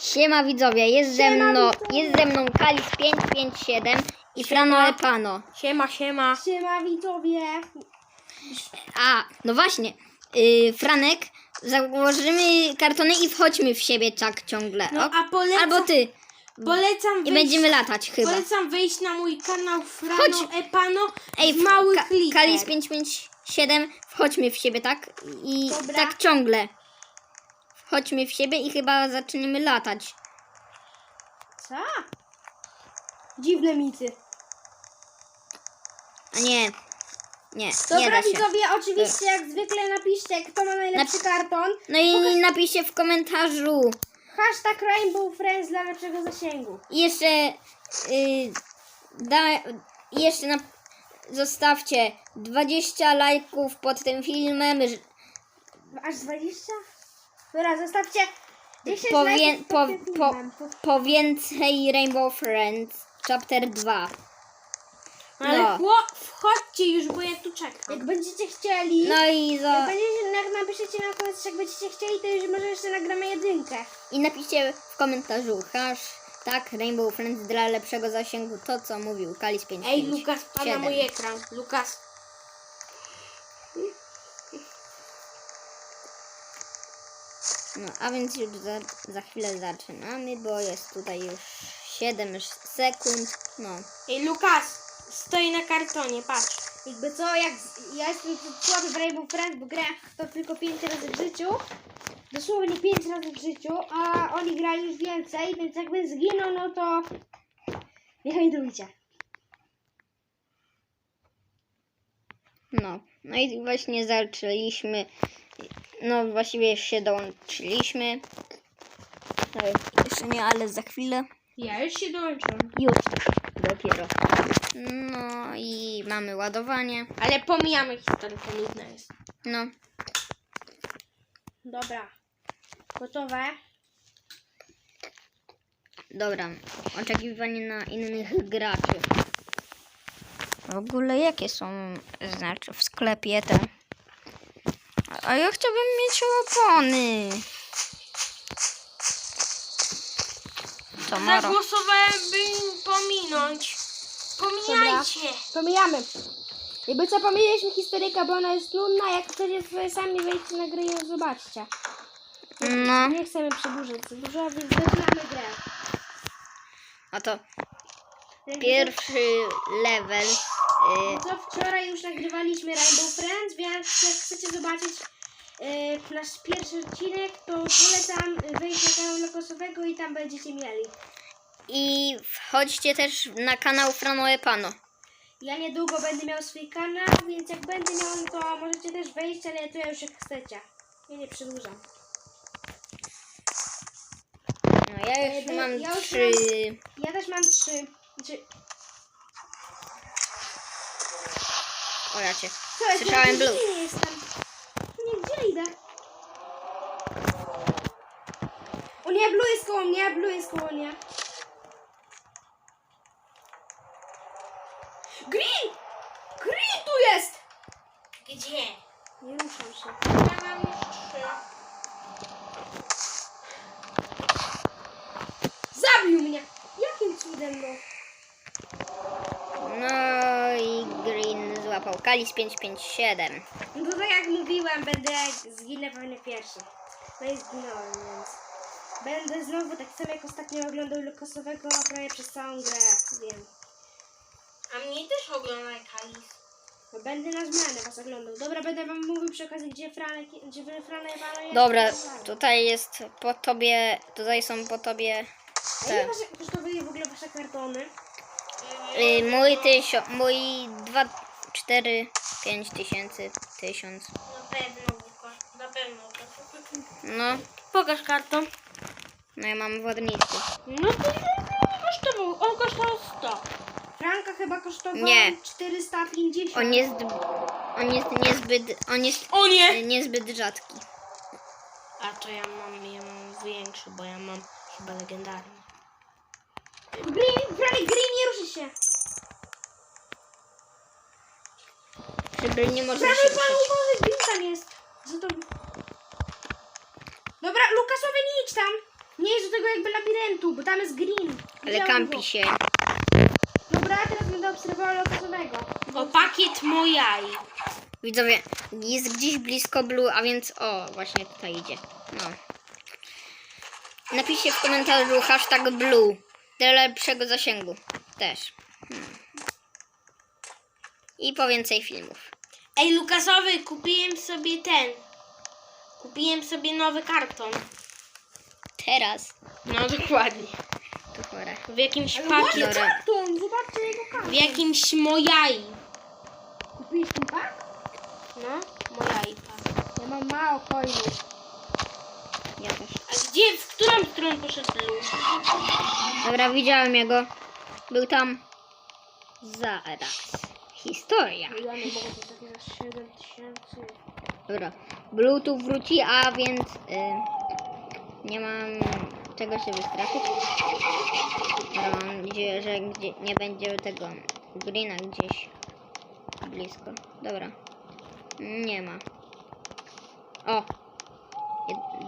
Siema widzowie, jest ze mną, widzowie. jest ze mną Kalis 557 i Frano Epano. Siema, siema. Siema widzowie. A, no właśnie, yy, Franek, założymy kartony i wchodźmy w siebie tak ciągle. No ok? a polecam, Albo ty polecam i będziemy latać chyba. Polecam wejść na mój kanał Frano Chodź. Epano Ej, w małych Ka- liter. Kalis 557, wchodźmy w siebie tak i Dobra. tak ciągle. Wchodźmy w siebie i chyba zaczniemy latać. Co? Dziwne mity. A nie, nie, nie Dobra da się. widzowie, oczywiście jak zwykle napiszcie kto ma najlepszy karton. No i napiszcie w komentarzu. Hashtag Rainbow Friends dla lepszego zasięgu. I jeszcze y, da, jeszcze na, zostawcie 20 lajków pod tym filmem. Aż 20? Dobra, zostawcie 10 Po, lajków wie, pod po, tym po, filmem. po więcej Rainbow Friends Chapter 2. Ale no. chło, wchodźcie już, bo ja tu czekam. Jak będziecie chcieli, No i, za, jak będziecie, jak napiszecie na komentarz, jak będziecie chcieli, to już może jeszcze nagramy jedynkę. i napiszcie w komentarzu hashtag Rainbow Friends dla lepszego zasięgu. To co mówił Kalis 5. Ej, Lukas, pana mój ekran. Lukas. No, a więc już za, za chwilę zaczynamy, bo jest tutaj już 7 sekund. No. Ej, Lukas, stoi na kartonie, patrz. Jakby co, jak z- ja jestem słaby w Rainbow Friends, bo grałem to tylko 5 razy w życiu. Dosłownie 5 razy w życiu, a oni grali już więcej, więc jakby zginął, no to nie hajdujcie. No, no i właśnie zaczęliśmy. No, właściwie już się dołączyliśmy. Jeszcze nie, ale za chwilę. Ja już się dołączyłam. Już dopiero. No i mamy ładowanie. Ale pomijamy historię, to nudna jest. No, Dobra, gotowe? dobra. Oczekiwanie na innych graczy. W ogóle jakie są znaczy w sklepie te? A ja chciałbym mieć opony. To moro. Zagłosowałem, by im pominąć. Pomijajcie. Pomijamy. Jakby co, pomijaliśmy historyka, bo ona jest nudna, jak chcecie sobie sami wejdźcie na grę i ją zobaczcie. No, Nie chcemy przedłużać za dużo, więc zaczynamy grę. a to pierwszy level. Y, Co wczoraj już nagrywaliśmy Rainbow Friends, więc jak chcecie zobaczyć nasz pierwszy odcinek, to polecam wejść na kanał Lokosowego i tam będziecie mieli. I wchodźcie też na kanał Frano Epano. Ja niedługo będę miał swój kanał, więc jak będę miał, to możecie też wejść, ale to ja już jak chcecie. Ja nie przedłużam. No ja już E, mam ja już trzy. Ja też mam trzy. Znaczy, O ja cię. co? Słyszałem blue. nie jestem. Nie, gdzie idę? O nie, blue jest koło mnie, blue jest koło mnie. Green! Green tu jest! Gdzie? Nie ruszam się. Ja mam już trzy. Zabił mnie! Jakim cudem no? No i Green złapał Kalis 557. No to tak jak mówiłem, będę zginę pewnie pierwszy. No i zginąłem, więc... Będę znowu tak samo jak ostatnio oglądał Lukasowego prawie przez całą grę, wiem. A mnie też oglądaj Kalis. No będę na zmianę was oglądał. Dobra, będę wam mówił przy okazji, gdzie Franek, gdzie wy- Franek jest. Dobra, tutaj jest po tobie, tutaj są po tobie A ile te. wasze, w ogóle wasze kartony? Y, mój tysio, mój 2, 4, 5 tysięcy, 1000. Na pewno, Łukasz, na pewno. No, Pokaż karton. no ja mam wodnicy. No to ile kosztował? On kosztował 100. Franka chyba kosztował Nie. 450. On jest, on jest niezbyt, on jest O nie! y, niezbyt rzadki. A to ja mam, ja mam większy, bo ja mam chyba legendarny. Green, Franek, Green, nie ruszy się. Żeby nie może Franek, się pan ruszać. uważaj, Green tam jest. Za to... Dobra, Lukasowie nie idź tam. Nie jest do tego jakby labiryntu, bo tam jest green. Ale Widziałam kampi go. się. Dobra, teraz będę obserwowała lotosowego. O, pakiet mojaj. Widzowie, jest gdzieś blisko Blue, a więc o, właśnie tutaj idzie. No. Napiszcie w komentarzu hashtag Blue. Dla lepszego zasięgu. Też. Hmm. I po więcej filmów. Ej, Lukasowy, kupiłem sobie ten. Kupiłem sobie nowy karton. Teraz. No dokładnie. To chore. W jakimś Ale ładny karton, zobaczcie jego W karton. jakimś mojaj. Kupiłeś ten pak? No, mojajka. Ja mam mało coinów. Ja też. A gdzie, w którą stronę poszedł Lu? Dobra, widziałem jego. Był tam. Zaraz. Historia. Ja nie mogę to takie za 7 tysięcy. Dobra. Blue tu wróci, a więc y, nie mam czego się wystraszyć. Dobra, mam nadzieję, że gdzie, nie będzie tego greena gdzieś blisko. Dobra. Nie ma. O!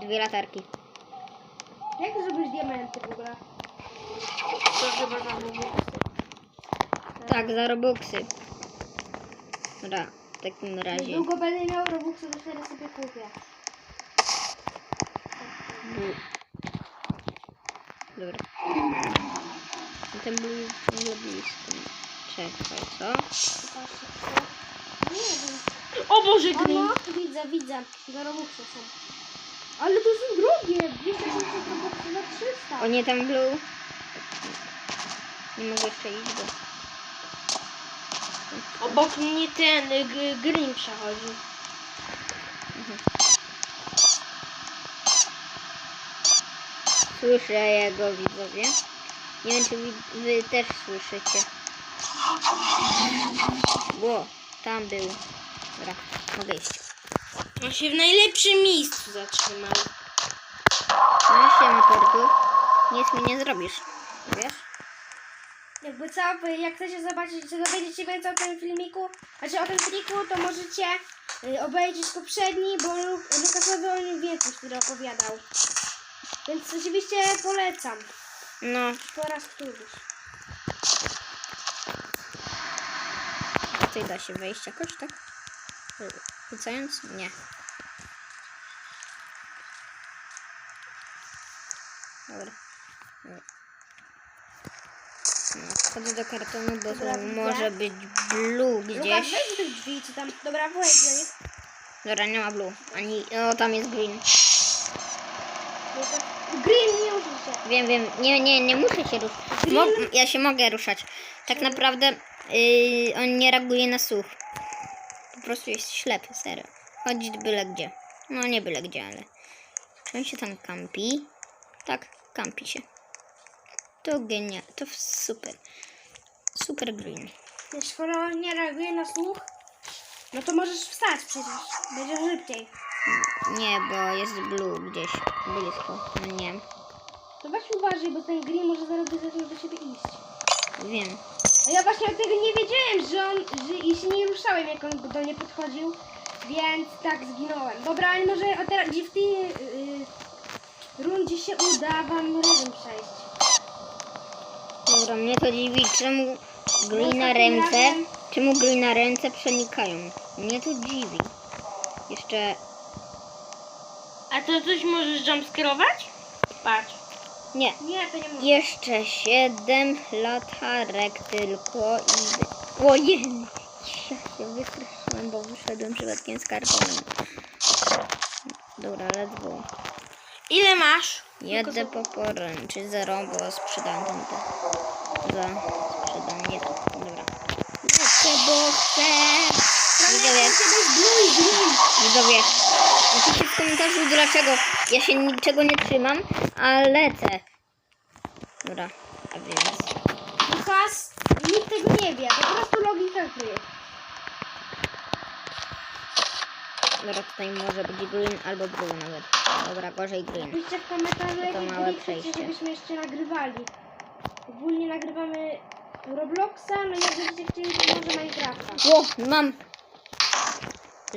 Dwie latarki. Jak ty zrobisz diamenty w ogóle? To chyba za długo. Tak, za robuxy. Dobra, w takim razie. Niedługo będę miał Robuxy, to wtedy sobie kupię. Dobra. A Ten blue jest ciągle blisko. Czekaj, co? Zobaczcie, co? Nie wiem. O Boże, no, widzę, widzę. Za Robuxy są. Ale to są drogie. 260 Robuxy za 300. O nie, tam blue. Nie mogę jeszcze iść, bo... Obok mnie ten y, g- Green przechodzi. Słyszę jego widzowie. Nie wiem, czy wi- wy też słyszycie. Ło, tam był. Dobra, mogę iść. On się w najlepszym miejscu zatrzymał. No się, motorku. Nic mi nie zrobisz. Wiesz? Jakby co, wy- jak chcecie zobaczyć, czy dowiedzieć się więcej o tym filmiku, znaczy o tym triku, to możecie y, obejrzeć poprzedni, bo Lu- Lukasowy o nim więcej wtedy opowiadał. Więc oczywiście polecam. No, Po raz któryś. tutaj da się wejść jakoś, tak? Rzucając? Nie. Dobra. No, wchodzę do kartonu, bo Dobra, może być blue Lukas, gdzieś. do tych drzwi, czy tam... Dobra, wejdź do nich. Dobra, nie ma blue. Ani. O, tam jest green. Green, nie użyj się. Wiem, wiem. Nie, nie, nie muszę się ruszać. Mo ja się mogę ruszać. Tak naprawdę yy, on nie reaguje na słuch. Po prostu jest ślepy, serio. Chodzi byle gdzie. No nie byle gdzie, ale. Czy on się tam kampi? Tak, kampi się. To genia, to super. Super green. Wiesz, skoro nie reaguje na słuch, no to możesz wstać przecież. Będzie szybciej. Nie, bo jest blue gdzieś blisko. No nie, To weź uważaj, bo ten green może zaraz by zaczął do siebie iść. wiem. A ja właśnie o tego nie wiedziałem, że on, że i się nie ruszałem, jak on do mnie podchodził, więc tak zginąłem. Dobra, ale może o teraz, gdzie w tej yy, rundzie się uda wam razem przejść. Dobra, mnie to dziwi, czemu gry na ręce, czemu gry na ręce przenikają. Mnie to dziwi. Jeszcze, A to coś możesz jumpscarować? Patrz. nie, Nie, to nie mogę. jeszcze siedem latarek tylko i... Ojej, ja się wystraszyłem, bo wyszedłem przypadkiem z kartonem. Dobra, let's go. Ile masz? Jedę po poręczy, zero, bo sprzedałem ten te. Za sprzedam, nie to. Dobra. Lecę, bo chcę. Widzowie, widzowie, napiszcie w komentarzu dlaczego ja się niczego nie trzymam, a lecę. Dobra, a więc... Lukas, nikt tego nie wie, po prostu logika gry. Dobra, tutaj może być green albo blue nawet. Dobra, gorzej green. Piszcie w komentarzu, To jakie małe gry chcecie, przejście. żebyśmy jeszcze nagrywali. Ogólnie nagrywamy Robloxa, no jak będziecie chcieli, to może Minecrafta. O, mam!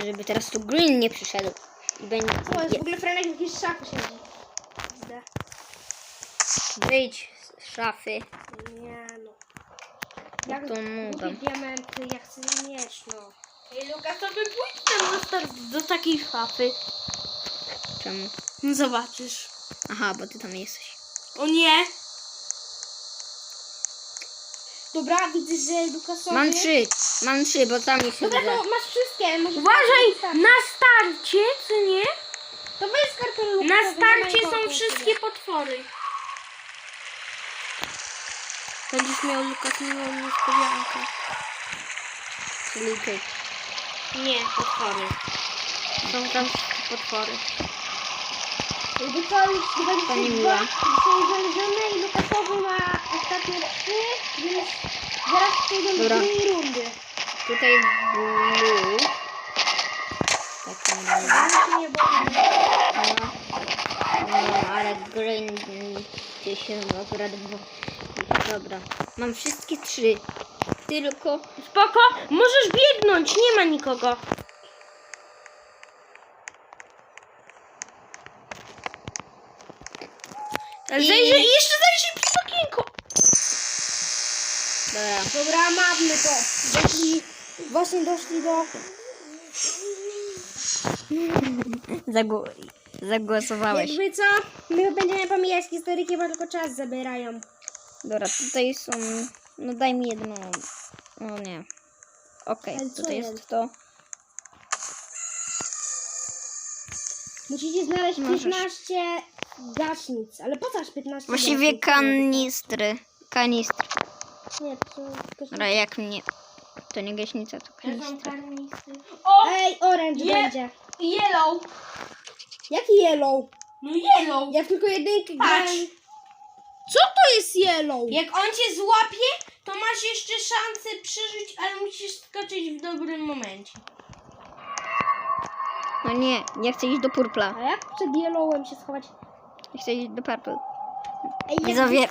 Żeby teraz tu green nie przyszedł. I będzie... O, jest w ogóle Franek w jakiejś szafie siedzi. Widzę. Wyjdź z szafy. Nie no. Jak to lubię diamenty, ja chcę mieć, no. Ej, Luka, to by pójdź tam do, do takiej szafy. Czemu? No zobaczysz. Aha, bo ty tam jesteś. O nie! Dobra, widzę, że Lukasowi... Mam trzy. Mam trzy, bo tam jeszcze Dobra, widzę. to masz wszystkie. Może Uważaj! Na starcie, co nie? To weź kartę Lukasowi. Na starcie są wszystkie potwory. Będziesz miał Lukas miłą niespodziankę. Czyli ty. Nie, potwory. Są tam potwory. Jakby co, już 22 niemiłe. są znalezione i Lukasowy ma ostatnie trzy, więc zaraz przejdą do Dobra. drugiej rundy. Tutaj blue. Tak nie będzie. Ja się nie boję. No, no, ale green się akurat... bo- Dobra. Mam wszystkie trzy. Tylko... Spoko, możesz biegnąć, nie ma nikogo. Ale I- zajrzyj, jeszcze zajrzyj przez okienko. Dobra. Dobra, mamy to. Doszli, właśnie doszli do... Zagło... Zagłosowałeś. Jakby co, my będziemy pomijać historyki, bo tylko czas zabierają. Dobra, tutaj są... No daj mi jedno... No nie. Okej, Ale co tutaj jest? jest to. Musicie znaleźć Możesz. 15 gaśnic. Ale po co aż 15 Właściwie gaśnic? kanistry. Kanistry. Nie, to są gaśnice. Dobra, jak mnie... To nie gaśnica, to kanistry. O, Ej, orange Je- będzie. yellow. Jaki yellow? No yellow. Ja tylko jedynkę Patrz. grałem. Co to jest yellow? Jak on cię złapie, to masz jeszcze szansę przeżyć, ale musisz skoczyć w dobrym momencie. No nie, nie chcę iść do purpla. A jak przed yellowem się schować? Chcę iść do purple. Ej, jak- Widzowie,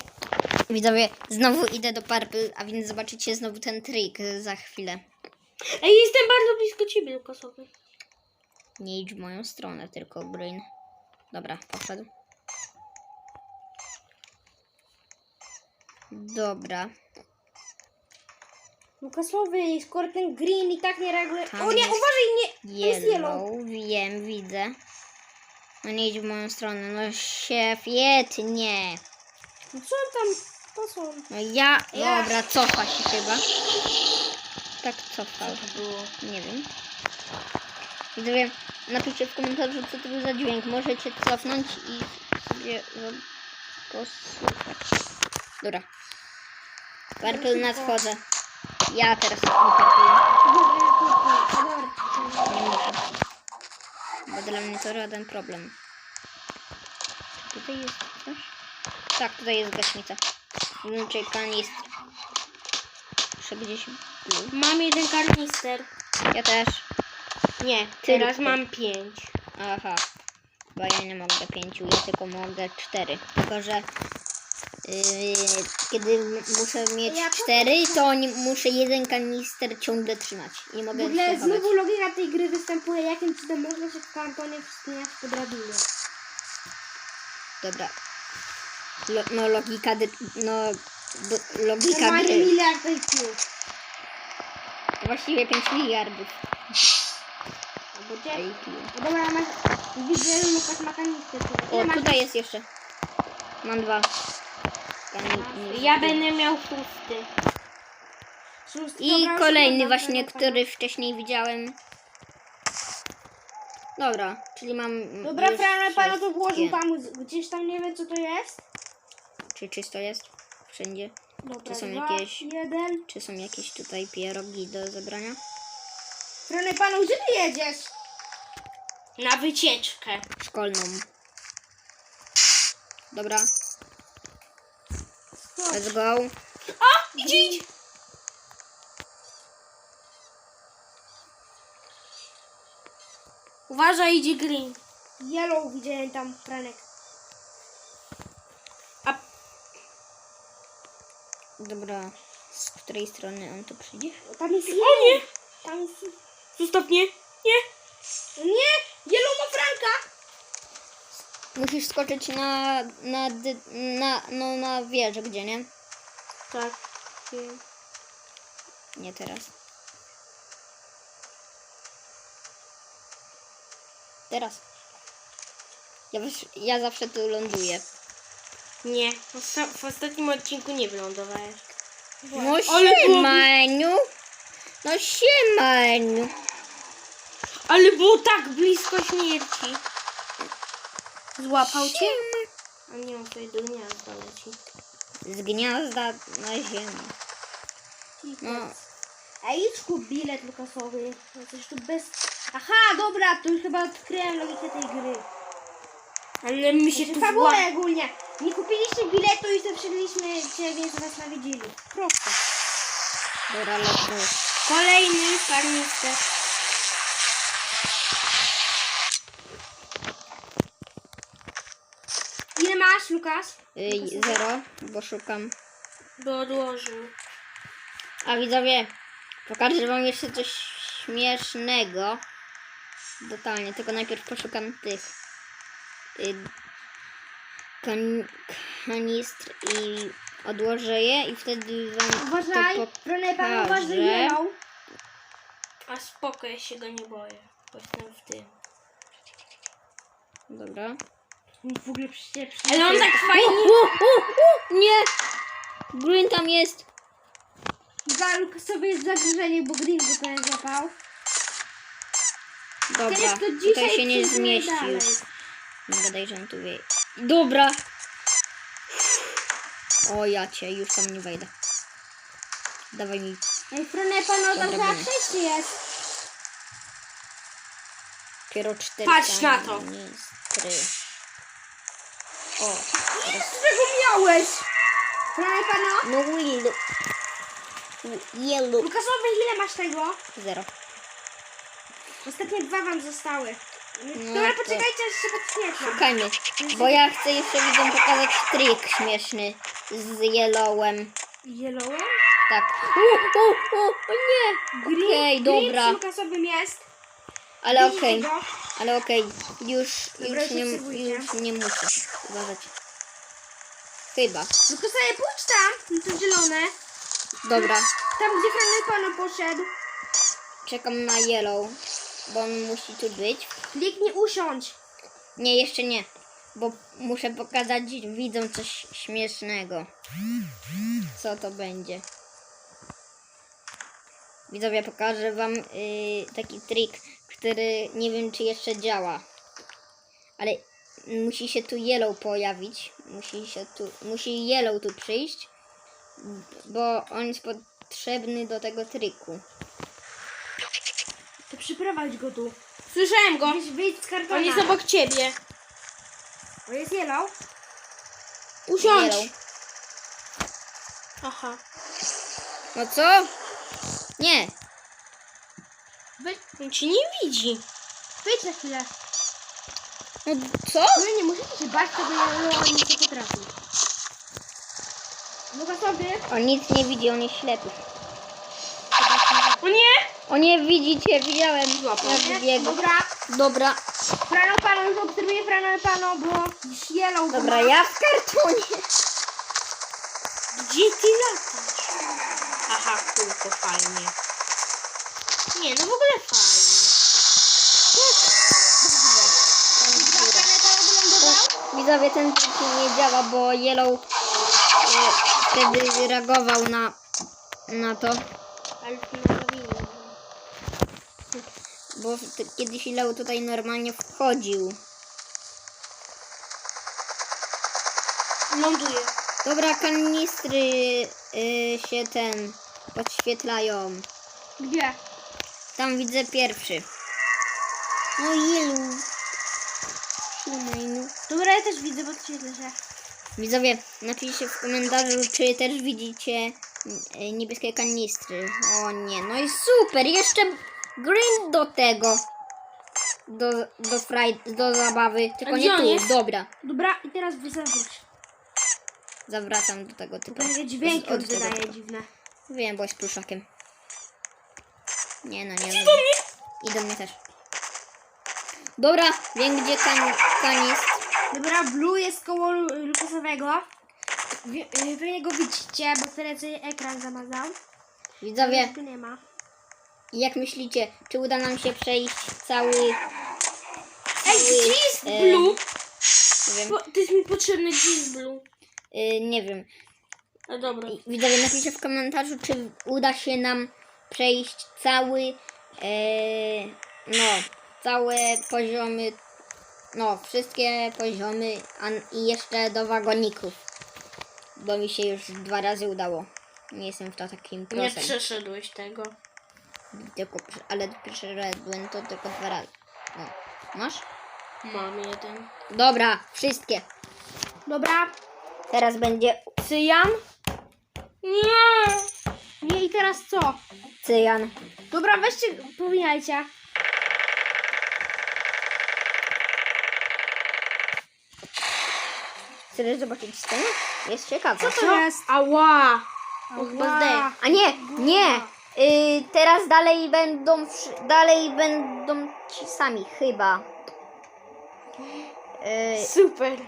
widzowie, znowu idę do purple, a więc zobaczycie znowu ten trik za chwilę. Ej, jestem bardzo blisko ciebie, Lukasowy. Nie idź w moją stronę, tylko green. Dobra, poszedł. Dobra. Lukasowy, skoro ten green i tak nie reaguje. Tam O nie, jest uważaj, nie! To jest yellow. Yellow, wiem, widzę. No nie idź w moją stronę, no świetnie. No co tam? To są. No ja, Ja- dobra, cofa się chyba. Tak cofa. było? Nie wiem. Widzowie, napiszcie w komentarzu, co to był za dźwięk. Możecie cofnąć i sobie posłuchać. Dobra. Purple nadchodzę. Ja teraz muszę. Bo dla mnie to żaden problem. Czy tutaj jest coś? Tak, tutaj jest gaśnica. Znaczy kanistr. Muszę gdzieś. Mam jeden karnister. Ja też. Nie, teraz mam pięć. Aha. Bo ja nie mogę pięciu, ja tylko mogę cztery. Tylko, że yy, kiedy muszę mieć Ja po- cztery, to nie, muszę jeden kanister ciągle trzymać. Nie W mogę ogóle się chować. znowu logika tej gry występuje, jakim cudem można się w kantonie wspinać po drabinie. Dobra. Lo, no logika, dy, no do, logika Normalnie gry. miliard IQ. Właściwie 5 miliardów Albo gdzie? IQ. No dobra, masz... Widzę, że Lukas ma kanistę. O, tutaj jest jeszcze. Mam dwa. Ja będę miał szósty. Szósty, I dobra, kolejny właśnie, dobra, który wcześniej widziałem. Dobra, czyli mam. Dobra, już Fran, panu to włożył tam gdzieś tam, nie wiem co to jest. Czy czysto jest? Wszędzie? Dobra, Czy są dwa, jakieś- jeden. Czy są jakieś tutaj pierogi do zebrania? Franek, panu, gdzie ty jedziesz? Na wycieczkę. Szkolną. Dobra, let's go. O, idzie, idzie. Uważaj, idzie green. Yellow widziałem tam, Franek. A Dobra, z której strony on tu przyjdzie? Tam jest O yellow. nie! Tam jest... Zostaw mnie. Nie. Nie! Yellow ma Franka! Musisz skoczyć na, na, na, no, na wieżę, gdzie nie? Tak. Nie teraz. Teraz. Ja, ja zawsze tu ląduję. Nie, w, osta- w ostatnim odcinku nie wylądowałeś. No siemaniu. No siemaniu. Ale było tak blisko śmierci. Złapał cię? A nie, on tutaj do gniazda leci. Z gniazda na ziemię. No, Ej, idź kup bilet lukasowy. Coś tu bez... Aha, dobra, to już chyba odkryłem logikę tej gry. Ale my się Znaczy, tu fabułę zła... ogólnie. Nie kupiliście biletu i sobie wszedliśmy cię, więc nas nawiedzili. Prosto. dobra, lecę. Kolejny karnister. Ile masz, Lukas? Y, zero, bo szukam. By odłożył. A widzowie, pokażę wam jeszcze coś śmiesznego. Totalnie, tylko najpierw poszukam tych y, kan, kanistr i odłożę je i wtedy wam Uważaj, to Ronej pan uważaj. A spoko, ja się go nie boję. Bo jestem w tym. Dobra. W ogóle przecież... Ale on tak fajnie... o, o, o, nie! Green tam jest. Dla Lukasowi jest zagrożenie, bo Green go pewnie złapał. Dobra, Teraz to tutaj dzisiaj się nie przyjdziemy zmieści dalej. już. Nie gadaj, że on tu wie. Dobra. O ja cię, już tam nie wejdę. Dawaj mi. Ej, Fronej pan, no tam Dobra, za przejście jest. Dopiero cztery Patrz na to. kanistry. O, teraz. Czego miałeś? Fronej pano? No yellow. Yellow. Lukasowi, ile masz tego? Zero. Ostatnie dwa wam zostały. No Dobra, to- poczekajcie, aż się podświetlam. Szukajmy. Bo ja chcę jeszcze widzom pokazać trik śmieszny z yellowem. Yellowem? Tak. O, o, o, o nie. Okej, green dobra. przy Lukasowym jest. Ale okej. Ale okej, już, Dobra, już, nie, obserwujcie. już nie muszę uważać. Chyba. Lukasowie, pójdź tam, na to zielone. Dobra, Tam, gdzie Fronej pano poszedł. czekam na yellow, bo on musi tu być. Kliknij usiądź. Nie, jeszcze nie, bo muszę pokazać widzom coś śmiesznego. Co to będzie? Widzowie, pokażę wam y, taki trik, który nie wiem czy jeszcze działa. Ale musi się tu yellow pojawić. Musi się tu, musi yellow tu przyjść, bo on jest potrzebny do tego triku. To przyprowadź go tu. Słyszałem go. Wyjdź z kartona. On jest obok ciebie. On jest yellow. Usiądź. Yellow. Aha. No co? Nie, On ci nie widzi. wyjdź na chwilę. no co? No nie musicie się bać tego yellow, on nic nie potrafi. Lukasowie, On nic nie widzi, on jest ślepy. O nie! O nie, widzicie, widziałem. Biegł. Dobra. Dobra, Frano pano, już Frano pano, bo yellow. dobra, ja w kartonie. Gdzie ty latasz? Aha, kółko, fajnie. Nie, no w ogóle fajnie. Wylądował. Widzowie, ten trik nie działa, bo Yellow e, wtedy reagował na, na to. Ale. Bo kiedyś Yellow tutaj normalnie wchodził. Ląduje. Dobra, kanistry y, się ten podświetlają. Gdzie? Tam widzę pierwszy. No Yellow. Siemajnu. Dobra, ja też widzę, bo to się leży. Widzowie, napiszcie w komentarzu, czy też widzicie e, niebieskie kanistry. O nie, no i super, jeszcze green do tego. Do, do, fraj, do zabawy, tylko nie on tu, jest? dobra. Dobra, i teraz wy zawróć. Zawracam do tego typu. Jakie dźwięki Od on tego wydaje dziwne. Wiem, bo jest pluszakiem. Nie no, nie. Do mnie! I do mnie też. Dobra, wiem gdzie kan, kanistr. Dobra, Blue jest koło Lu- Lukasowego. Pewnie go widzicie, bo co ekran zamazał. Widzowie, Tu nie ma. jak myślicie, czy uda nam się przejść cały... Ej, gdzie jest e, Blue? Nie wiem, Bo, to jest mi potrzebny, gdzie jest Blue? y, nie wiem. No dobra. Widzowie, napiszcie w komentarzu, czy uda się nam przejść cały, e, no, całe poziomy, no, wszystkie poziomy i jeszcze do wagoników. Bo mi się już dwa razy udało. Nie jestem w to takim Nie prosem. przeszedłeś tego. Tylko, ale przeszedłem to tylko dwa razy. O, masz? Mam jeden. Dobra, wszystkie. Dobra. Teraz będzie Cyjan. Nie! Nie i teraz co? cyjan. Dobra, weźcie, powijajcie. Chcesz zobaczyć scenę? Jest ciekawa. Co to jest? Ała! Ała. chyba zdech. A nie, nie. Y, teraz dalej będą, dalej będą ci sami, chyba. Y, Super.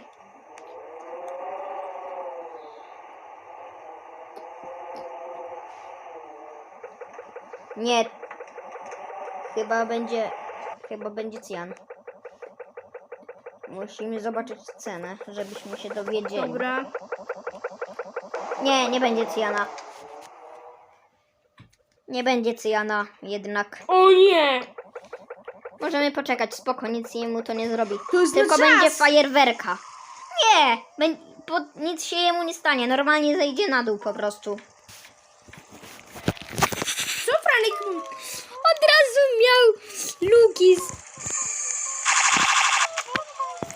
Nie. Chyba będzie, chyba będzie Cyan. Musimy zobaczyć scenę, żebyśmy się dowiedzieli. Dobra. Nie, nie będzie Cyjana. Nie będzie Cyjana jednak. O nie! Możemy poczekać, spoko, nic jemu to nie zrobi. To jest Tylko na czas. będzie fajerwerka. Nie, bę- po, nic się jemu nie stanie, normalnie zejdzie na dół po prostu. Co Franek? Od razu miał Lukis.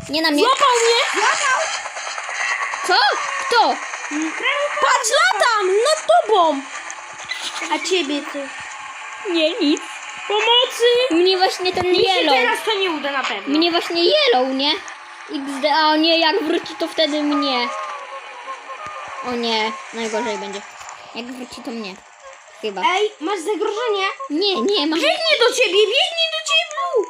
Nie na mnie. Złapał mnie! Co? Kto? Patrz, latam! Nad tobą! A ciebie ty? Nie, nic. Pomocy! Mnie właśnie ten Mi się yellow. teraz to nie uda na pewno. Mnie właśnie yellow, nie? XD, a nie, jak wróci to wtedy mnie. O nie, najgorzej będzie. Jak wróci to mnie. Chyba. Ej, masz zagrożenie? Nie, nie, mam. Biegnie do ciebie, biegnie do ciebie, Blue!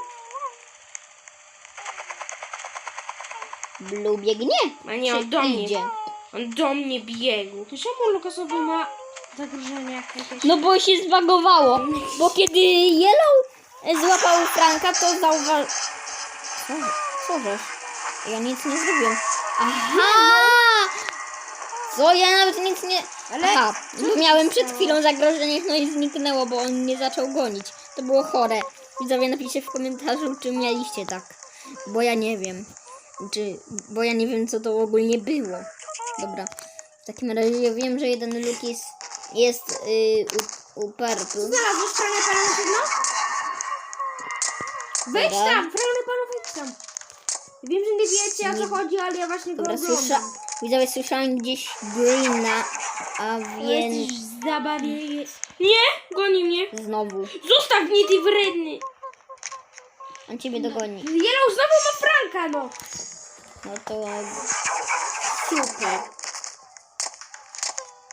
Blue biegnie? A nie, on do mnie. idzie? On do mnie biegł. To czemu Lukasowy ma zagrożenie jakieś? No bo się zbagowało. Bo kiedy Yellow złapał Franka, to zauważył... Co? Co żeś? Ja nic nie zrobiłem. Aha! Co? Ja nawet nic nie... Ale Aha, miałem przed chwilą zagrożenie, no i zniknęło, bo on mnie zaczął gonić. To było chore. Widzowie, napiszcie w komentarzu, czy mieliście tak. Bo ja nie wiem. Czy... Bo ja nie wiem, co to ogólnie było. Dobra. W takim razie ja wiem, że jeden Lukis jest yy, u, u Purple. Znalazłeś Franek pana na pewno? Wejdź Dobra. tam, Franek pana wejdź tam. Wiem, że nie wiecie o co chodzi, ale ja właśnie go Dobra, oglądam. słysza... Widzowie, słyszałem gdzieś Greena, a więc Jesteś zabawnie. Nie, goni mnie. znowu. Zostaw mnie, ty wredny. On ciebie dogoni. Yellow znowu ma Franka, no. No to Super.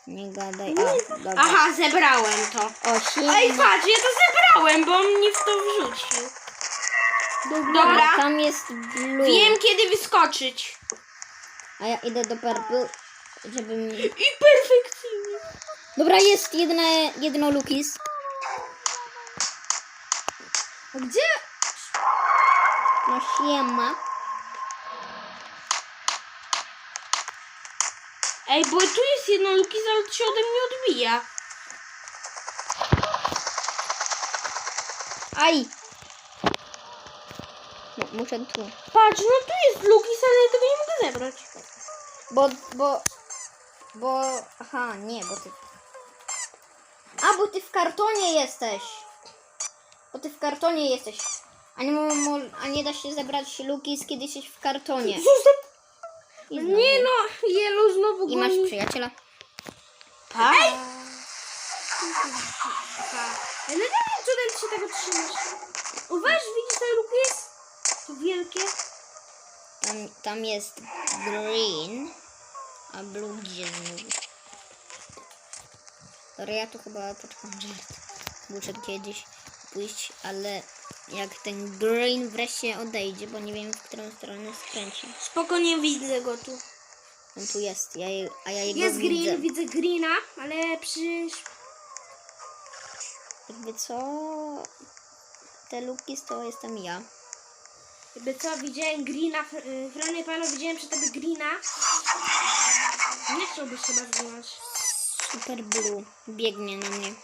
nie gadaj. A, dobra. Aha, zebrałem to. O, Ej, patrz, ja to zebrałem, bo on mnie w to wrzucił. Dobra. A tam jest blue. Wiem, kiedy wyskoczyć. A ja idę do purple, żebym... I perfekcyjnie. Dobra, jest jedne, jedno Lukis. A Gdzie? No siema. Ej, bo tu jest jedno Lukis, ale się ode mnie odbija. Aj! No, muszę tu. Patrz, no tu jest Lukis, ale tego nie mogę zebrać. Bo, bo, bo, aha, nie, bo ty. A, bo ty w kartonie jesteś. Bo ty w kartonie jesteś. A nie, mo, mo, a nie da się zebrać Lukis, kiedy jesteś w kartonie. Zostaw. I, znowu. Nie no, Yellow znowu I masz goni. przyjaciela. Ej! Ale nie wiem, cudem ty się tego trzymasz. Weź, widzisz ten luk jest? To wielkie. Tam, tam jest green, a blue gdzie znowu? Dobra, ja tu chyba poczekam żart. Muszę kiedyś pójść, ale jak ten green wreszcie odejdzie, bo nie wiem w którą stronę skręci. Spoko, nie widzę go tu. On tu jest, ja je, a ja jego Jest widzę. green, widzę greena, ale przy... Jakby co? Te luki to jestem ja. Jakby co, widziałem greena, y, Frany Pano, widziałem przy tobie greena. Nie chciałbyś chyba zginąć. Super Blue biegnie na mnie.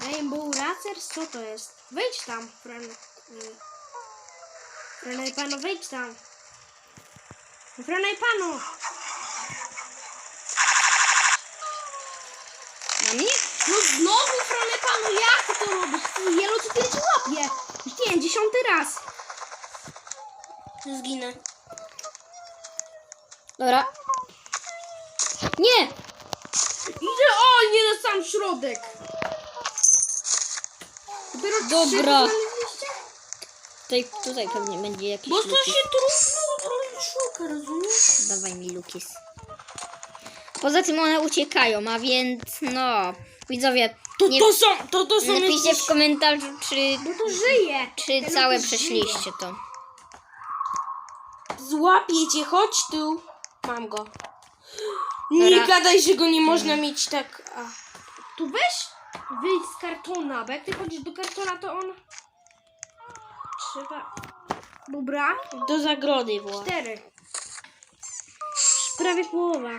Rainbow Racers? Co to jest? Wejdź tam, Fran... y, Frany Pano, wejdź tam. Frany Pano! Na mnie? No znowu Frany Pano, jak to robisz? Ty Jelo, co ty ci łapie? Już nie dziesiąty raz. Zginę. Dobra. Nie! Idzie, o, nie na sam środek. Dopiero Dobra. Tutaj, tutaj pewnie będzie jakiś Bo to lukis. się trudno szuka, rozumiesz? Dawaj mi lukis. Poza tym one uciekają, a więc no... Widzowie, To, nie, to są, to, to są napiszcie jakieś... w komentarzu, czy, Bo to żyje. czy Ten całe lukis przeszliście to. Złapię cię, chodź tu. Mam go. Nie Dobra. gadaj, że go nie można mieć tak... A. Tu weź, wyjdź z kartona, bo jak ty chodzisz do kartona, to on... Trzeba... Dobra, Do zagrody właśnie. cztery. Prawie połowa.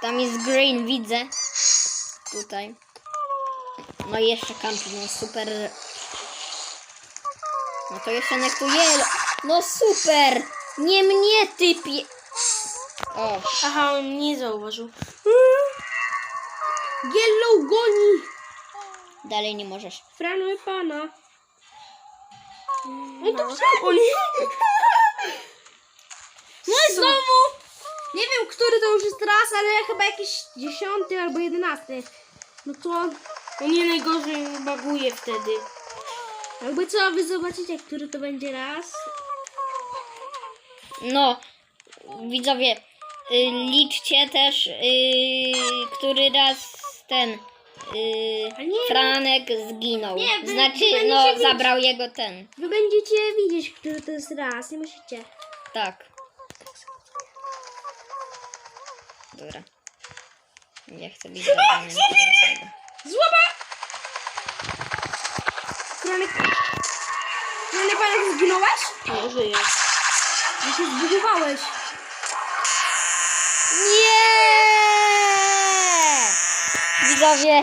Tam jest green, widzę. Tutaj. No i jeszcze camping, no super. No to jeszcze nektujel. No super! Nie mnie typie. O, Aha, on nie zauważył. Yellow goni! Dalej nie możesz. Franu i pana. No to nie. No i znowu! Nie wiem, który to już jest raz, ale chyba jakiś dziesiąty albo jedenasty. No to On nie najgorzej baguje wtedy. jakby co, wy zobaczycie, który to będzie raz. No, widzowie, y, liczcie też, y, który raz ten y, Franek zginął. Nie, wy- znaczy, wy no, będziecie zabrał jego ten. Wy będziecie widzieć, który to jest raz, nie musicie. Tak. Dobra. Ja chcę być zabrany. Złoba! Franek... Franek, Franek, zginąłeś? Nie żyje. Że się zbudowałeś. Nie! Widzowie,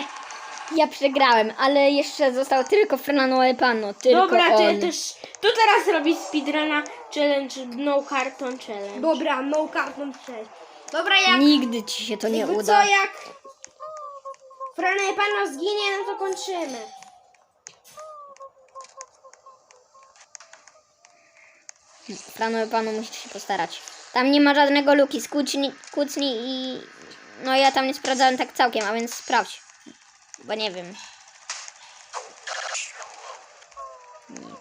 ja przegrałem, ale jeszcze został tylko Fernando Epano. Tylko Dobra, to on. ja też... To teraz robi speedruna challenge, no carton challenge. Dobra, no karton 6. Dobra, jak... Nigdy ci się to nie jakby uda. co, jak... Franek, Pana zginie, no to kończymy. Fernando Epano musisz się postarać. Tam nie ma żadnego luki. Skucnij, kucnij i... No ja tam nie sprawdzałem tak całkiem, a więc sprawdź. Bo nie wiem. Nie.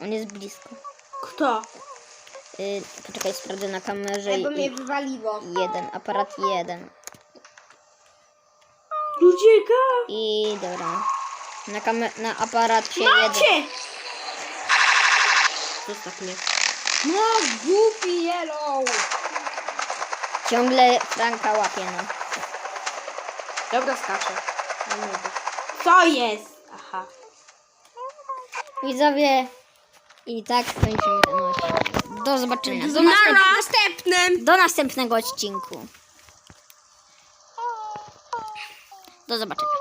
On jest blisko. Kto? Y, poczekaj, sprawdzę na kamerze. Ej, bo i- mnie wywaliło. Jeden, aparat jeden. Ludzieka! I dobra. Na, kamer- na aparacie jeden. Macie! Zostaw mnie. No, głupi yellow. Ciągle Franka łapie, no. Dobra, skaczę. No nie wiem. Co jest? Aha. Widzowie, i tak kończymy ten odcinek. Do zobaczenia. Do, Na następ- następnym! do następnego odcinku. Do zobaczenia.